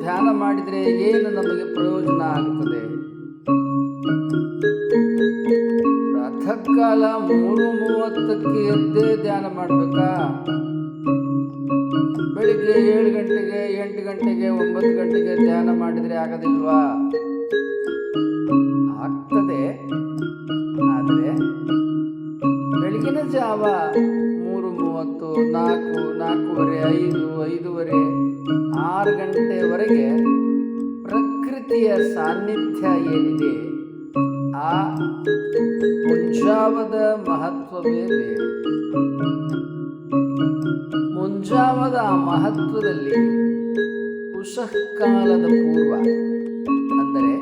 ಧ್ಯಾನ ಮಾಡಿದರೆ ಏನು ನಮಗೆ ಪ್ರಯೋಜನ ಆಗುತ್ತದೆ? ಕಾಲ ಮೂರು ಮೂವತ್ತಕ್ಕೆ ಎದ್ದೇ ಧ್ಯಾನ ಮಾಡಬೇಕಾ? ಬೆಳಿಗ್ಗೆ ಏಳು ಗಂಟೆಗೆ, ಎಂಟು ಗಂಟೆಗೆ, ಒಂಬತ್ತು ಗಂಟೆಗೆ ಧ್ಯಾನ ಮಾಡಿದರೆ ಆಗೋದಿಲ್ವಾ? ಆಗ್ತದೆ. ಆದರೆ ಬೆಳಗಿನ ಜಾವ ಮೂರು ಮೂವತ್ತು, ನಾಲ್ಕು, ನಾಲ್ಕೂವರೆ, ಐದು ಸಾನ್ನಿಧ್ಯ ಏನಿದೆ ಆ ಮುಂಜಾವದ ಮಹತ್ವವೇ ಬೇರೆ ಮುಂಜಾವದ ಆ ಮಹತ್ವದಲ್ಲಿ ಉಷಃಕಾಲದ ಪೂರ್ವ, ಅಂದರೆ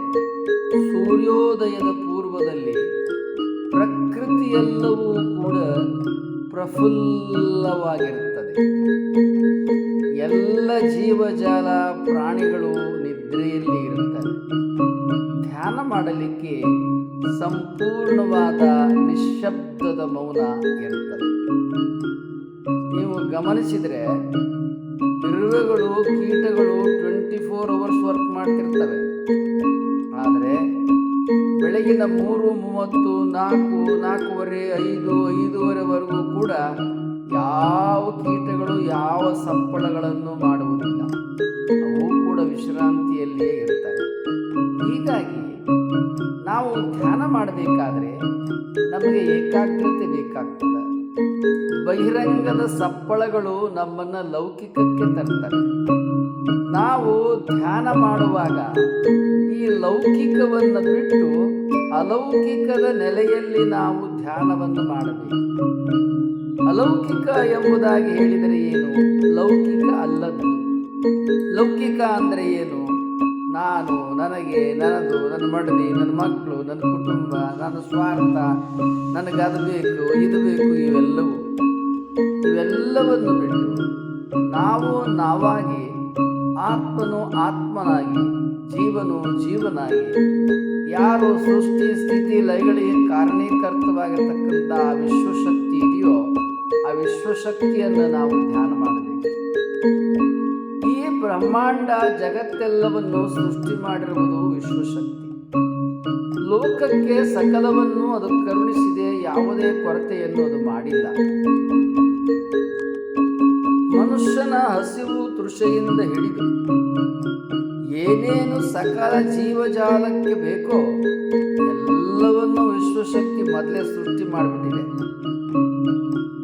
ಸೂರ್ಯೋದಯದ ಪೂರ್ವದಲ್ಲಿ ಪ್ರಕೃತಿಯೆಲ್ಲವೂ ಕೂಡ ಪ್ರಫುಲ್ಲವಾಗಿರುತ್ತದೆ. ಎಲ್ಲ ಜೀವಜಾಲ ಪ್ರಾಣಿಗಳು ನಿದ್ರೆಯಲ್ಲಿ ಇರುತ್ತಾರೆ. ಧ್ಯಾನ ಮಾಡಲಿಕ್ಕೆ ಸಂಪೂರ್ಣವಾದ ನಿಶಬ್ದದ ಮೌನ ಇರುತ್ತದೆ. ನೀವು ಗಮನಿಸಿದರೆ ಇರುವೆಗಳು ಕೀಟಗಳು ಟ್ವೆಂಟಿ ಫೋರ್ ಅವರ್ಸ್ ವರ್ಕ್ ಮಾಡ್ತಿರ್ತವೆ. ಆದರೆ ಬೆಳಗಿನ ಮೂರು, ಮೂವತ್ತು, ನಾಲ್ಕು, ನಾಲ್ಕೂವರೆ, ಐದು, ಐದೂವರೆವರೆಗೂ ಕೂಡ ಯಾವ ಕೀಟಗಳು, ಯಾವ ಸಂಪಳಗಳನ್ನು ಮಾಡುವುದಿಲ್ಲ. ನಮಗೆ ಏಕಾಗ್ರತೆ ಬೇಕಾಗ್ತದೆ. ಬಹಿರಂಗದ ಸಪ್ಪಳಗಳು ನಮ್ಮನ್ನ ಲೌಕಿಕಕ್ಕೆ ತರ್ತವೆ ನಾವು ಧ್ಯಾನ ಮಾಡುವಾಗ ಈ ಲೌಕಿಕವನ್ನು ಬಿಟ್ಟು ಅಲೌಕಿಕದ ನೆಲೆಯಲ್ಲಿ ನಾವು ಧ್ಯಾನವನ್ನು ಮಾಡಬೇಕು. ಅಲೌಕಿಕ ಎಂಬುದಾಗಿ ಹೇಳಿದರೆ ಏನು? ಲೌಕಿಕ ಅಲ್ಲದ್ದು. ಲೌಕಿಕ ಅಂದರೆ ಏನು? ನಾನು ನನಗೆ ನನ್ನದು ನನ್ನ ಮಡದಿ ನನ್ನ ಮಕ್ಕಳು, ನನ್ನ ಕುಟುಂಬ, ನನ್ನ ಸ್ವಾರ್ಥ, ನನಗೆ ಅದು ಬೇಕು, ಇದು ಬೇಕು, ಇವೆಲ್ಲವೂ. ಇವೆಲ್ಲವನ್ನು ಬಿಟ್ಟು ನಾವು ನಾವಾಗಿ ಆತ್ಮನು ಆತ್ಮನಾಗಿ, ಜೀವನು ಜೀವನಾಗಿ, ಯಾರು ಸೃಷ್ಟಿ, ಸ್ಥಿತಿ, ಲಯಗಳಿಗೆ ಕಾರಣೀಕರ್ತವಾಗಿರ್ತಕ್ಕಂಥ ವಿಶ್ವಶಕ್ತಿ ಇದೆಯೋ, ಆ ವಿಶ್ವಶಕ್ತಿಯನ್ನು ನಾವು ಧ್ಯಾನ ಮಾಡಬೇಕು. ಬ್ರಹ್ಮಾಂಡ ಜಗತ್ತೆಲ್ಲವನ್ನು ಸೃಷ್ಟಿ ಮಾಡಿರುವುದು ವಿಶ್ವಶಕ್ತಿ. ಲೋಕಕ್ಕೆ ಸಕಲವನ್ನು ಅದು ಕರುಣಿಸಿದೆ, ಯಾವುದೇ ಕೊರತೆಯನ್ನು ಅದು ಮಾಡಿಲ್ಲ. ಮನುಷ್ಯನ ಹಸಿವು ತೃಷೆಯಿಂದ ಹಿಡಿದು ಏನೇನು ಸಕಲ ಜೀವಜಾಲಕ್ಕೆ ಬೇಕೋ ಎಲ್ಲವನ್ನು ವಿಶ್ವಶಕ್ತಿ ಮೊದಲೇ ಸೃಷ್ಟಿ ಮಾಡಿಬಿಟ್ಟಿದೆ.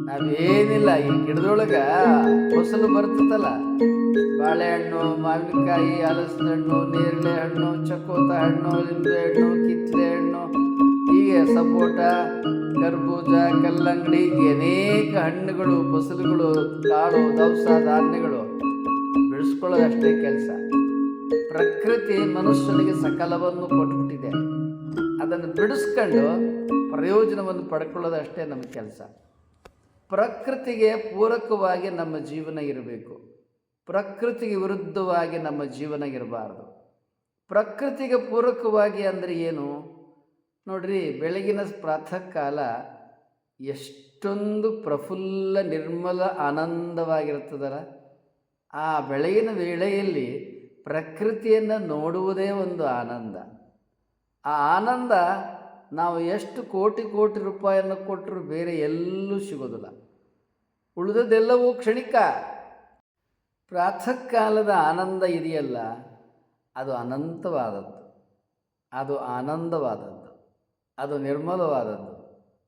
ನಾವೇನಿಲ್ಲ, ಈ ಗಿಡದೊಳಗ ಫಸಲು ಬರ್ತದಲ್ಲ. ಬಾಳೆಹಣ್ಣು, ಮಾವಿನಕಾಯಿ, ಹಲಸಿನ ಹಣ್ಣು, ನೇರಳೆ ಹಣ್ಣು ಚಕೋತ ಹಣ್ಣು, ಲಿಂಬೆ ಹಣ್ಣು ಕಿತ್ತಲೆ ಹಣ್ಣು, ಹೀಗೆ ಸಪೋಟ, ಕರ್ಬೂಜ, ಕಲ್ಲಂಗಡಿ ಅನೇಕ ಹಣ್ಣುಗಳು, ಫಸಲುಗಳು, ಕಾಳು, ದವಸ, ಧಾನ್ಯಗಳು ಬೆಳೆಸ್ಕೊಳ್ಳೋದಷ್ಟೇ ಕೆಲಸ. ಪ್ರಕೃತಿ ಮನುಷ್ಯನಿಗೆ ಸಕಲವನ್ನು ಕೊಟ್ಬಿಟ್ಟಿದೆ. ಅದನ್ನು ಬಿಡಿಸ್ಕೊಂಡು ಪ್ರಯೋಜನವನ್ನು ಪಡ್ಕೊಳ್ಳೋದಷ್ಟೇ ನಮ್ಮ ಕೆಲಸ. ಪ್ರಕೃತಿಗೆ ಪೂರಕವಾಗಿ ನಮ್ಮ ಜೀವನ ಇರಬೇಕು. ಪ್ರಕೃತಿಗೆ ವಿರುದ್ಧವಾಗಿ ನಮ್ಮ ಜೀವನ ಇರಬಾರ್ದು. ಪ್ರಕೃತಿಗೆ ಪೂರಕವಾಗಿ ಅಂದರೆ ಏನು? ನೋಡ್ರಿ, ಬೆಳಗಿನ ಪ್ರಾತಃ ಕಾಲ ಎಷ್ಟೊಂದು ಪ್ರಫುಲ್ಲ, ನಿರ್ಮಲ ಆನಂದವಾಗಿರ್ತದಲ್ಲ ಆ ಬೆಳಗಿನ ವೇಳೆಯಲ್ಲಿ ಪ್ರಕೃತಿಯನ್ನು ನೋಡುವುದೇ ಒಂದು ಆನಂದ. ಆ ಆನಂದ ನಾವು ಎಷ್ಟು ಕೋಟಿ ಕೋಟಿ ರೂಪಾಯಿಯನ್ನು ಕೊಟ್ಟರು ಬೇರೆ ಎಲ್ಲೂ ಸಿಗೋದಿಲ್ಲ. ಉಳಿದದ್ದೆಲ್ಲವೂ ಕ್ಷಣಿಕ. ಪ್ರಾತಃ ಕಾಲದ ಆನಂದ ಇದೆಯಲ್ಲ, ಅದು ಅನಂತವಾದದ್ದು. ಅದು ಆನಂದವಾದದ್ದು. ಅದು ನಿರ್ಮಲವಾದದ್ದು.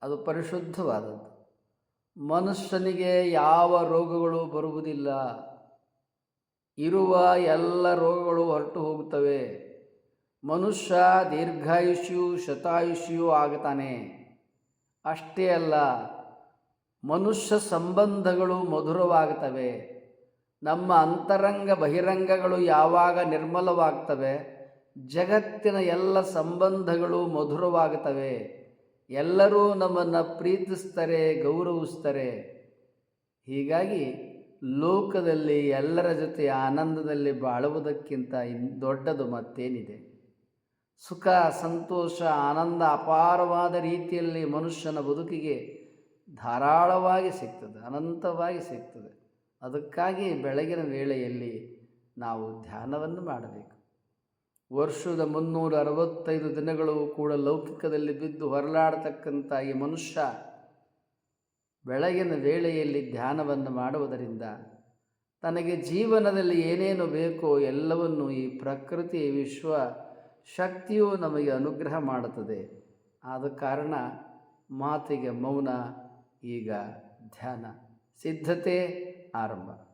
ಅದು ಪರಿಶುದ್ಧವಾದದ್ದು. ಮನುಷ್ಯನಿಗೆ ಯಾವ ರೋಗಗಳು ಬರುವುದಿಲ್ಲ. ಇರುವ ಎಲ್ಲ ರೋಗಗಳು ಹೊರಟು ಹೋಗುತ್ತವೆ. ಮನುಷ್ಯ ದೀರ್ಘಾಯುಷ್ಯು, ಶತಾಯುಷ್ಯು ಆಗುತ್ತಾನೆ ಅಷ್ಟೇ ಅಲ್ಲ, ಮನುಷ್ಯ ಸಂಬಂಧಗಳು ಮಧುರವಾಗುತ್ತವೆ. ನಮ್ಮ ಅಂತರಂಗ ಬಹಿರಂಗಗಳು ಯಾವಾಗ ನಿರ್ಮಲವಾಗ್ತವೆ? ಜಗತ್ತಿನ ಎಲ್ಲ ಸಂಬಂಧಗಳು ಮಧುರವಾಗುತ್ತವೆ ಎಲ್ಲರೂ ನಮ್ಮನ್ನು ಪ್ರೀತಿಸ್ತಾರೆ, ಗೌರವಿಸ್ತಾರೆ. ಹೀಗಾಗಿ ಲೋಕದಲ್ಲಿ ಎಲ್ಲರ ಜೊತೆ ಆನಂದದಲ್ಲಿ ಬಾಳುವುದಕ್ಕಿಂತ ದೊಡ್ಡದು ಮತ್ತೇನಿದೆ? ಸುಖ, ಸಂತೋಷ, ಆನಂದ ಅಪಾರವಾದ ರೀತಿಯಲ್ಲಿ ಮನುಷ್ಯನ ಬದುಕಿಗೆ ಧಾರಾಳವಾಗಿ ಸಿಗ್ತದೆ, ಅನಂತವಾಗಿ ಸಿಗ್ತದೆ. ಅದಕ್ಕಾಗಿ ಬೆಳಗಿನ ವೇಳೆಯಲ್ಲಿ ನಾವು ಧ್ಯಾನವನ್ನು ಮಾಡಬೇಕು. ವರ್ಷದ ಮುನ್ನೂರ ಅರವತ್ತೈದು ದಿನಗಳು ಕೂಡ ಲೌಕಿಕದಲ್ಲಿ ಬಿದ್ದು ಹೊರಲಾಡತಕ್ಕಂಥ ಈ ಮನುಷ್ಯ ಬೆಳಗಿನ ವೇಳೆಯಲ್ಲಿ ಧ್ಯಾನವನ್ನು ಮಾಡುವುದರಿಂದ ತನಗೆ ಜೀವನದಲ್ಲಿ ಏನೇನು ಬೇಕೋ ಎಲ್ಲವನ್ನು ಈ ಪ್ರಕೃತಿ ವಿಶ್ವ ಶಕ್ತಿಯು ನಮಗೆ ಅನುಗ್ರಹ ಮಾಡುತ್ತದೆ. ಆದ ಕಾರಣ ಮಾತಿಗೆ ಮೌನ, ಈಗ ಧ್ಯಾನ. ಸಿದ್ಧತೆ આરંભ.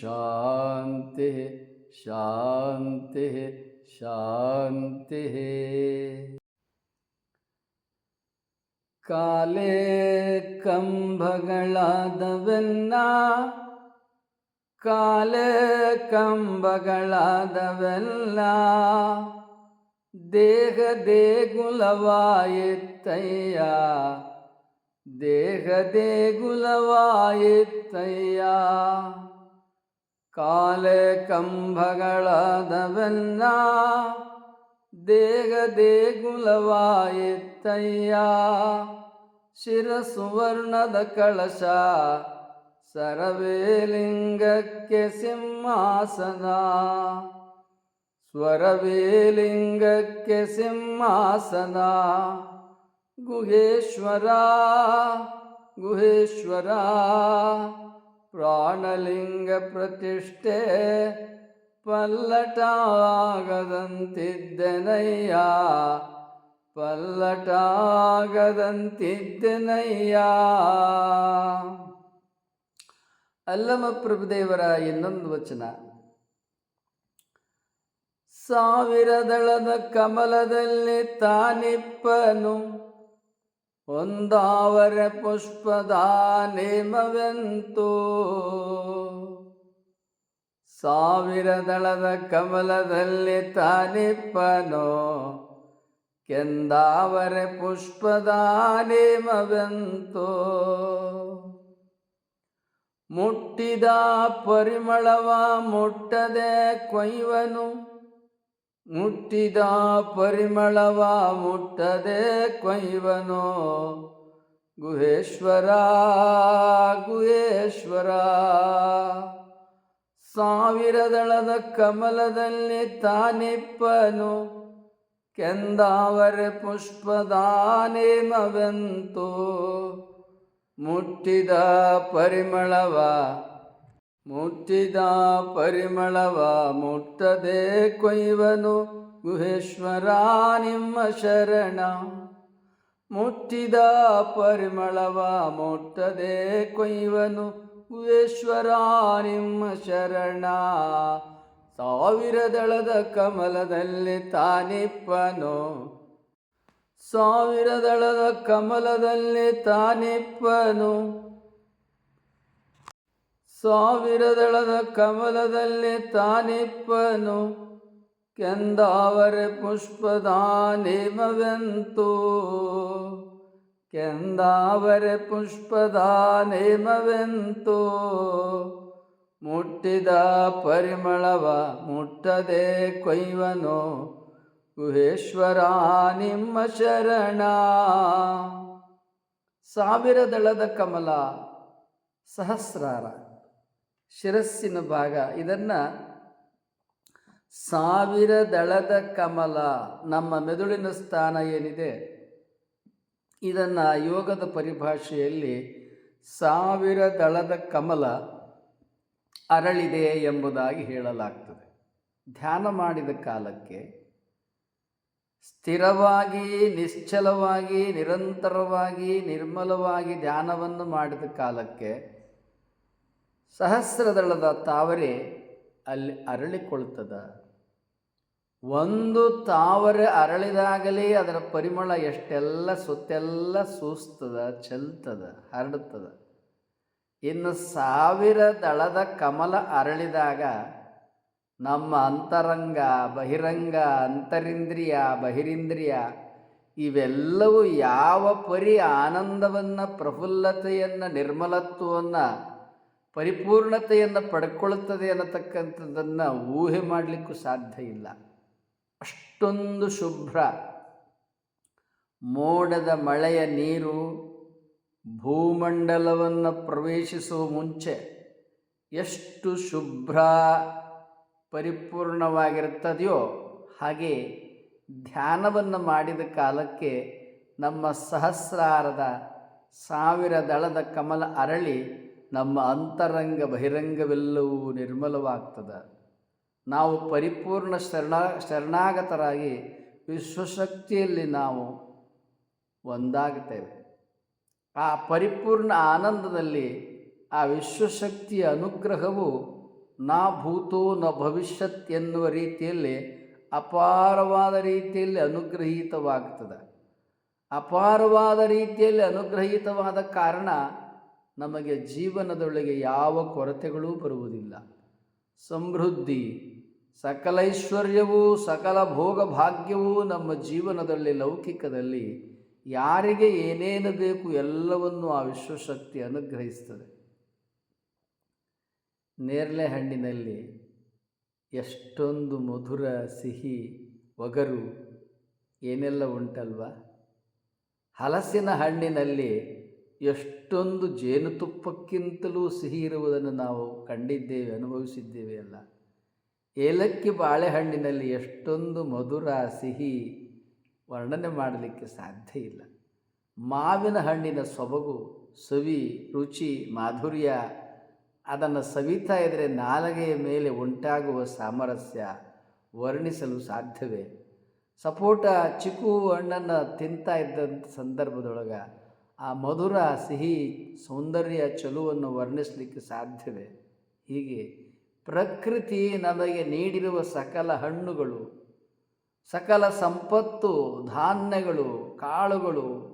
ॐ शान्तिः शान्तिः शान्तिः ಕಾಲೇ ಕಂಬಗಳಾದವೆನ್ನ ಕಾಲೇ ಕಂಬಗಳಾದವೆಲ್ಲ ದೇಹ ದೇಗುಲವಾಯಿತ್ತಯ್ಯ ದೇಹ ದೇಗುಲವಾಯಿತ್ತಯ್ಯ ಕಾಲೆ ಕಂಬಗಳಾದವೆನ್ನ ದೇಹ ದೇಗುಲವಾಯಿತ್ತಯ್ಯ. ಶಿರಸುವರ್ಣದ ಕಳಶ ಸರವೇಲಿಂಗಕ್ಕೆ ಸಿಂಹಾಸನ. ಸ್ವರವೇಲಿಂಗಕ್ಕೆ ಸಿಂಹಾಸನ. ಗುಹೇಶ್ವರ ಗುಹೇಶ್ವರ. ಪ್ರಾಣಲಿಂಗ ಪ್ರತಿಷ್ಠೆ ಪಲ್ಲಟಾಗದಂತಿದ್ದನಯ್ಯ. ಪಲ್ಲಟಾಗದಂತಿದ್ದನಯ್ಯ. ಅಲ್ಲಮ ಪ್ರಭುದೇವರ ಇನ್ನೊಂದು ವಚನ. ಸಾವಿರದಳದ ಕಮಲದಲ್ಲಿ ತಾನಿಪ್ಪನು. ಒಂದಾವರ ಪುಷ್ಪದ ಸಾವಿರ ದಳದ ಕಮಲದಲ್ಲಿ ತಾನಿಪ್ಪನೋ? ಕೆಂದಾವರೆ ಪುಷ್ಪದ ನೇಮವೆಂತು? ಮುಟ್ಟಿದ ಪರಿಮಳವ ಮುಟ್ಟದೆ ಕೊಯ್ವನು? ಮುಟ್ಟಿದ ಪರಿಮಳವ ಮುಟ್ಟದೆ ಕೊಯ್ವನು. ಗುಹೇಶ್ವರ ಗುಹೇಶ್ವರ ಸಾವಿರದಳದ ಕಮಲದಲ್ಲಿ ತಾನಿಪ್ಪನು. ಕೆಂದಾವರೆ ಪುಷ್ಪದಾನೇಮವೆಂತು ಮುಟ್ಟಿದ ಪರಿಮಳವ ಮುಟ್ಟಿದ ಪರಿಮಳವ ಮುಟ್ಟದೆ ಕೊಯ್ವನು ಗುಹೇಶ್ವರ ನಿಮ್ಮ ಶರಣ. ಮುಟ್ಟಿದ ಪರಿಮಳವ ಮುಟ್ಟದೆ ಕೊಯ್ವನು ಗುಹೇಶ್ವರ ನಿಮ್ಮ ಶರಣ. ಸಾವಿರದಳದ ಕಮಲದಲ್ಲಿ ತಾನಿಪ್ಪನು. ಸಾವಿರದಳದ ಕಮಲದಲ್ಲಿ ತಾನಿಪ್ಪನು. ಸಾವಿರದಳದ ಕಮಲದಲ್ಲಿ ತಾನಿಪ್ಪನು, ಕೆಂದಾವರೆ ಪುಷ್ಪದಾನೇಮವೆಂತು ಕೆಂದಾವರೆ ಪುಷ್ಪದಾನೇಮವೆಂತು ಮುಟ್ಟಿದ ಪರಿಮಳವ ಮುಟ್ಟದೆ ಕೊಯ್ವನು, ಗುಹೇಶ್ವರ ನಿಮ್ಮ ಶರಣ. ಸಾವಿರದಳದ ಕಮಲ ಸಹಸ್ರಾರ. ಶಿರಸ್ಸಿನ ಭಾಗ. ಇದನ್ನು ಸಾವಿರ ದಳದ ಕಮಲ, ನಮ್ಮ ಮೆದುಳಿನ ಸ್ಥಾನ ಏನಿದೆ? ಇದನ್ನು ಯೋಗದ ಪರಿಭಾಷೆಯಲ್ಲಿ ಸಾವಿರ ದಳದ ಕಮಲ ಅರಳಿದೆ ಎಂಬುದಾಗಿ ಹೇಳಲಾಗ್ತದೆ. ಧ್ಯಾನ ಮಾಡಿದ ಕಾಲಕ್ಕೆ ಸ್ಥಿರವಾಗಿ, ನಿಶ್ಚಲವಾಗಿ, ನಿರಂತರವಾಗಿ, ನಿರ್ಮಲವಾಗಿ ಧ್ಯಾನವನ್ನು ಮಾಡಿದ ಕಾಲಕ್ಕೆ ಸಹಸ್ರದಳದ ತಾವರೆ ಅಲ್ಲಿ ಅರಳಿಕೊಳ್ತದ. ಒಂದು ತಾವರೆ ಅರಳಿದಾಗಲೇ ಅದರ ಪರಿಮಳ ಎಷ್ಟೆಲ್ಲ ಸುತ್ತೆಲ್ಲ ಸೂಸ್ತದ, ಚೆಲ್ತದ ಹರಡುತ್ತದ ಇನ್ನು ಸಾವಿರ ದಳದ ಕಮಲ ಅರಳಿದಾಗ ನಮ್ಮ ಅಂತರಂಗ, ಬಹಿರಂಗ, ಅಂತರಿಂದ್ರಿಯ, ಬಹಿರಿಂದ್ರಿಯ ಇವೆಲ್ಲವೂ ಯಾವ ಪರಿ ಆನಂದವನ್ನು, ಪ್ರಫುಲ್ಲತೆಯನ್ನು, ನಿರ್ಮಲತ್ವವನ್ನು ಪರಿಪೂರ್ಣತೆಯನ್ನು ಪಡ್ಕೊಳ್ಳುತ್ತದೆ ಅನ್ನತಕ್ಕಂಥದ್ದನ್ನು ಊಹೆ ಮಾಡಲಿಕ್ಕೂ ಸಾಧ್ಯ ಇಲ್ಲ. ಅಷ್ಟೊಂದು ಶುಭ್ರ. ಮೋಡದ ಮಳೆಯ ನೀರು, ಭೂಮಂಡಲವನ್ನು ಪ್ರವೇಶಿಸುವ ಮುಂಚೆ ಎಷ್ಟು ಶುಭ್ರ, ಪರಿಪೂರ್ಣವಾಗಿರುತ್ತದೆಯೋ ಹಾಗೆ ಧ್ಯಾನವನ್ನು ಮಾಡಿದ ಕಾಲಕ್ಕೆ ನಮ್ಮ ಸಹಸ್ರಾರದ ಸಾವಿರ ದಳದ ಕಮಲ ಅರಳಿ ನಮ್ಮ ಅಂತರಂಗ ಬಹಿರಂಗವೆಲ್ಲವೂ ನಿರ್ಮಲವಾಗ್ತದೆ. ನಾವು ಪರಿಪೂರ್ಣ ಶರಣ, ಶರಣಾಗತರಾಗಿ ವಿಶ್ವಶಕ್ತಿಯಲ್ಲಿ ನಾವು ಒಂದಾಗುತ್ತೇವೆ. ಆ ಪರಿಪೂರ್ಣ ಆನಂದದಲ್ಲಿ ಆ ವಿಶ್ವಶಕ್ತಿಯ ಅನುಗ್ರಹವು ನಾ ಭೂತೋ ನ ಭವಿಷ್ಯತ್ ಎನ್ನುವ ರೀತಿಯಲ್ಲಿ ಅಪಾರವಾದ ರೀತಿಯಲ್ಲಿ ಅನುಗ್ರಹೀತವಾಗ್ತದೆ. ಅಪಾರವಾದ ರೀತಿಯಲ್ಲಿ ಅನುಗ್ರಹೀತವಾದ ಕಾರಣ ನಮಗೆ ಜೀವನದೊಳಗೆ ಯಾವ ಕೊರತೆಗಳೂ ಬರುವುದಿಲ್ಲ. ಸಮೃದ್ಧಿ ಸಕಲೈಶ್ವರ್ಯವೂ ಸಕಲ ಭೋಗ ಭಾಗ್ಯವೂ ನಮ್ಮ ಜೀವನದಲ್ಲಿ, ಲೌಕಿಕದಲ್ಲಿ ಯಾರಿಗೆ ಏನೇನು ಬೇಕು ಎಲ್ಲವನ್ನು ಆ ವಿಶ್ವಶಕ್ತಿ ಅನುಗ್ರಹಿಸ್ತದೆ. ನೇರಳೆ ಹಣ್ಣಿನಲ್ಲಿ ಎಷ್ಟೊಂದು ಮಧುರ ಸಿಹಿ, ಒಗರು ಏನೆಲ್ಲ ಉಂಟಲ್ವ? ಹಲಸಿನ ಹಣ್ಣಿನಲ್ಲಿ ಎಷ್ಟೊಂದು ಜೇನುತುಪ್ಪಕ್ಕಿಂತಲೂ ಸಿಹಿ ಇರುವುದನ್ನು ನಾವು ಕಂಡಿದ್ದೇವೆ, ಅನುಭವಿಸಿದ್ದೇವೆ ಅಲ್ಲ. ಏಲಕ್ಕಿ ಬಾಳೆಹಣ್ಣಿನಲ್ಲಿ ಎಷ್ಟೊಂದು ಮಧುರ ಸಿಹಿ ವರ್ಣನೆ ಮಾಡಲಿಕ್ಕೆ ಸಾಧ್ಯ ಇಲ್ಲ. ಮಾವಿನ ಹಣ್ಣಿನ ಸೊಬಗು, ಸವಿ, ರುಚಿ, ಮಾಧುರ್ಯ, ಅದನ್ನು ಸವಿತಾ ಇದ್ದರೆ ನಾಲಗೆಯ ಮೇಲೆ ಉಂಟಾಗುವ ಸಾಮರಸ್ಯ ವರ್ಣಿಸಲು ಸಾಧ್ಯವೇ? ಸಪೋಟ ಚಿಕ್ಕು ಹಣ್ಣನ್ನು ತಿಂತಾ ಇದ್ದಂಥ ಸಂದರ್ಭದೊಳಗೆ ಆ ಮಧುರ ಸಿಹಿ ಸೌಂದರ್ಯ ಚಲುವನ್ನು ವರ್ಣಿಸಲಿಕ್ಕೆ ಸಾಧ್ಯವೇ? ಹೀಗೆ ಪ್ರಕೃತಿ ನಮಗೆ ನೀಡಿರುವ ಸಕಲ ಹಣ್ಣುಗಳು, ಸಕಲ ಸಂಪತ್ತು, ಧಾನ್ಯಗಳು, ಕಾಳುಗಳು,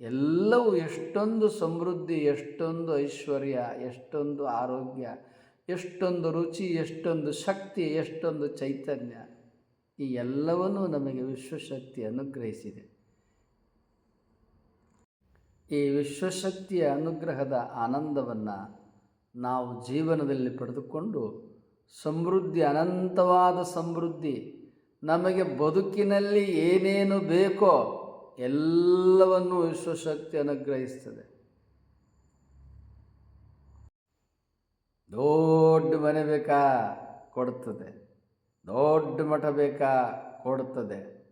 ಎಲ್ಲವೂ ಎಷ್ಟೊಂದು ಸಮೃದ್ಧಿ, ಎಷ್ಟೊಂದು ಐಶ್ವರ್ಯ, ಎಷ್ಟೊಂದು ಆರೋಗ್ಯ, ಎಷ್ಟೊಂದು ರುಚಿ, ಎಷ್ಟೊಂದು ಶಕ್ತಿ, ಎಷ್ಟೊಂದು ಚೈತನ್ಯ, ಈ ಎಲ್ಲವನ್ನೂ ನಮಗೆ ವಿಶ್ವಶಕ್ತಿ ಅನುಗ್ರಹಿಸಿದೆ. ಈ ವಿಶ್ವಶಕ್ತಿಯ ಅನುಗ್ರಹದ ಆನಂದವನ್ನು ನಾವು ಜೀವನದಲ್ಲಿ ಪಡೆದುಕೊಂಡು ಸಮೃದ್ಧಿ, ಅನಂತವಾದ ಸಮೃದ್ಧಿ, ನಮಗೆ ಬದುಕಿನಲ್ಲಿ ಏನೇನು ಬೇಕೋ ಎಲ್ಲವನ್ನೂ ವಿಶ್ವಶಕ್ತಿ ಅನುಗ್ರಹಿಸ್ತದೆ. ದೊಡ್ಡ ಮನೆ ಬೇಕಾ? ಕೊಡುತ್ತದೆ ದೊಡ್ಡ ಮಠ ಬೇಕಾ? ಕೊಡುತ್ತದೆ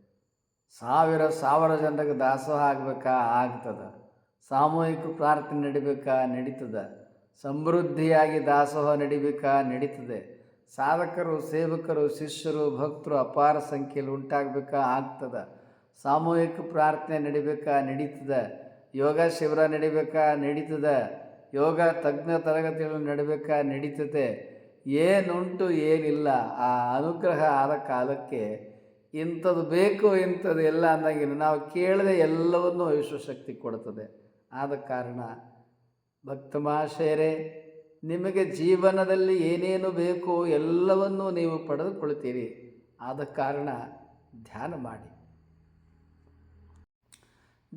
ಸಾವಿರ ಸಾವಿರ ಜನರಿಗೆ ದಾಸೋಹ ಆಗಬೇಕಾ? ಆಗ್ತದೆ. ಸಾಮೂಹಿಕ ಪ್ರಾರ್ಥನೆ ನಡಿಬೇಕಾ? ನಡೀತದೆ. ಸಮೃದ್ಧಿಯಾಗಿ ದಾಸೋಹ ನಡಿಬೇಕಾ? ನಡೀತದೆ. ಸಾಧಕರು, ಸೇವಕರು, ಶಿಷ್ಯರು, ಭಕ್ತರು ಅಪಾರ ಸಂಖ್ಯೆಯಲ್ಲಿ ಉಂಟಾಗಬೇಕಾ? ಆಗ್ತದೆ. ಸಾಮೂಹಿಕ ಪ್ರಾರ್ಥನೆ ನಡಿಬೇಕಾ? ನಡೀತದೆ. ಯೋಗ ಶಿಬಿರ ನಡಿಬೇಕಾ? ನಡೀತದೆ. ಯೋಗ, ತಜ್ಞ ತರಗತಿಗಳು ನಡಿಬೇಕಾ? ನಡೀತದೆ. ಏನುಂಟು, ಏನಿಲ್ಲ. ಆ ಅನುಗ್ರಹ ಆದ ಕಾಲಕ್ಕೆ ಇಂಥದ್ದು ಬೇಕು, ಇಂಥದ್ದು ಎಲ್ಲ ಅಂದಾಗಿನ ನಾವು ಕೇಳದೆ ಎಲ್ಲವನ್ನೂ ವಿಶ್ವಶಕ್ತಿ ಕೊಡ್ತದೆ. ಆದ ಕಾರಣ, ಭಕ್ತ ಮಹಾಶಯರೇ, ನಿಮಗೆ ಜೀವನದಲ್ಲಿ ಏನೇನು ಬೇಕೋ ಎಲ್ಲವನ್ನೂ ನೀವು ಪಡೆದುಕೊಳ್ತೀರಿ ಆದ ಕಾರಣ ಧ್ಯಾನ ಮಾಡಿ.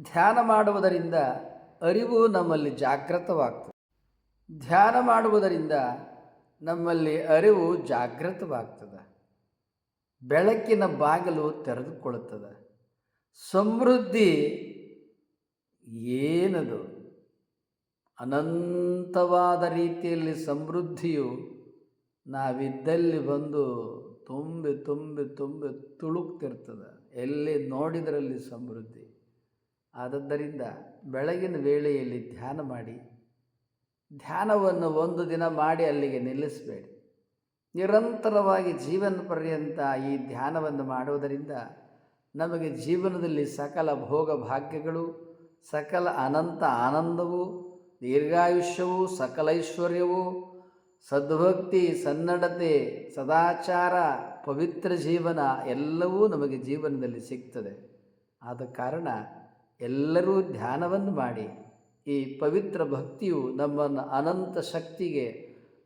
ಧ್ಯಾನ ಮಾಡುವುದರಿಂದ ಅರಿವು ನಮ್ಮಲ್ಲಿ ಜಾಗೃತವಾಗ್ತದೆ. ಧ್ಯಾನ ಮಾಡುವುದರಿಂದ ನಮ್ಮಲ್ಲಿ ಅರಿವು ಜಾಗೃತವಾಗ್ತದೆ. ಬೆಳಕಿನ ಬಾಗಿಲು ತೆರೆದುಕೊಳ್ಳುತ್ತದೆ. ಸಮೃದ್ಧಿ ಏನದು? ಅನಂತವಾದ ರೀತಿಯಲ್ಲಿ ಸಮೃದ್ಧಿಯು ನಾವಿದ್ದಲ್ಲಿ ಬಂದು ತುಂಬಿ ತುಂಬಿ ತುಂಬಿ ತುಳುಕ್ತಿರ್ತದೆ. ಎಲ್ಲಿ ನೋಡಿದರಲ್ಲಿ ಸಮೃದ್ಧಿ. ಆದದ್ದರಿಂದ ಬೆಳಗಿನ ವೇಳೆಯಲ್ಲಿ ಧ್ಯಾನ ಮಾಡಿ, ಧ್ಯಾನವನ್ನು ಒಂದು ದಿನ ಮಾಡಿ ಅಲ್ಲಿಗೆ ನಿಲ್ಲಿಸಬೇಡಿ. ನಿರಂತರವಾಗಿ ಜೀವನ ಪರ್ಯಂತ ಈ ಧ್ಯಾನವನ್ನು ಮಾಡುವುದರಿಂದ ನಮಗೆ ಜೀವನದಲ್ಲಿ ಸಕಲ ಭೋಗ ಭಾಗ್ಯಗಳು ಸಕಲ ಅನಂತ ಆನಂದವು, ದೀರ್ಘಾಯುಷ್ಯವು, ಸಕಲ ಐಶ್ವರ್ಯವು, ಸದ್ಭಕ್ತಿ, ಸನ್ನಡತೆ, ಸದಾಚಾರ, ಪವಿತ್ರ ಜೀವನ ಎಲ್ಲವೂ ನಮಗೆ ಜೀವನದಲ್ಲಿ ಸಿಗ್ತದೆ. ಆದ ಕಾರಣ ಎಲ್ಲರೂ ಧ್ಯಾನವನ್ನು ಮಾಡಿ ಈ ಪವಿತ್ರ ಭಕ್ತಿಯು ನಮ್ಮನ್ನು ಅನಂತ ಶಕ್ತಿಗೆ,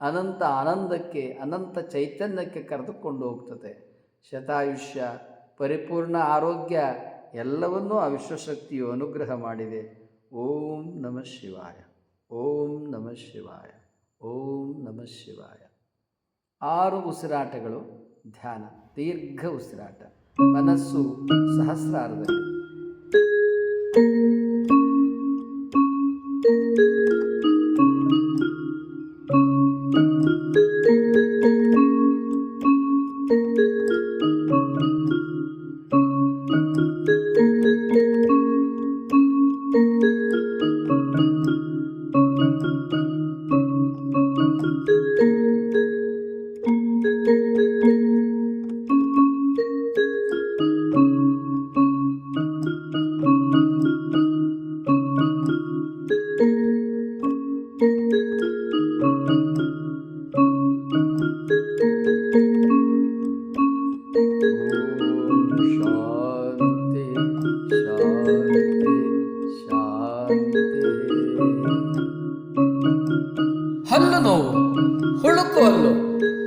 ಅನಂತ ಆನಂದಕ್ಕೆ, ಅನಂತ ಚೈತನ್ಯಕ್ಕೆ ಕರೆದುಕೊಂಡು ಹೋಗ್ತದೆ. ಶತಾಯುಷ್ಯ, ಪರಿಪೂರ್ಣ ಆರೋಗ್ಯ ಎಲ್ಲವನ್ನೂ ಆ ವಿಶ್ವಶಕ್ತಿಯು ಅನುಗ್ರಹ ಮಾಡಿದೆ. ಓಂ ನಮಃ ಶಿವಾಯ. ಓಂ ನಮಃ ಶಿವಾಯ. ಓಂ ನಮಃ ಶಿವಾಯ. ಆರು ಉಸಿರಾಟಗಳು ಧ್ಯಾನ, ದೀರ್ಘ ಉಸಿರಾಟ. ಮನಸ್ಸು ಸಹಸ್ರಾರದಲ್ಲಿ.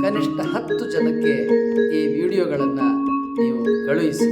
ಕನಿಷ್ಠ ಹತ್ತು ಜನಕ್ಕೆ ಈ ವಿಡಿಯೋಗಳನ್ನು ನೀವು ಕಳುಹಿಸಿ.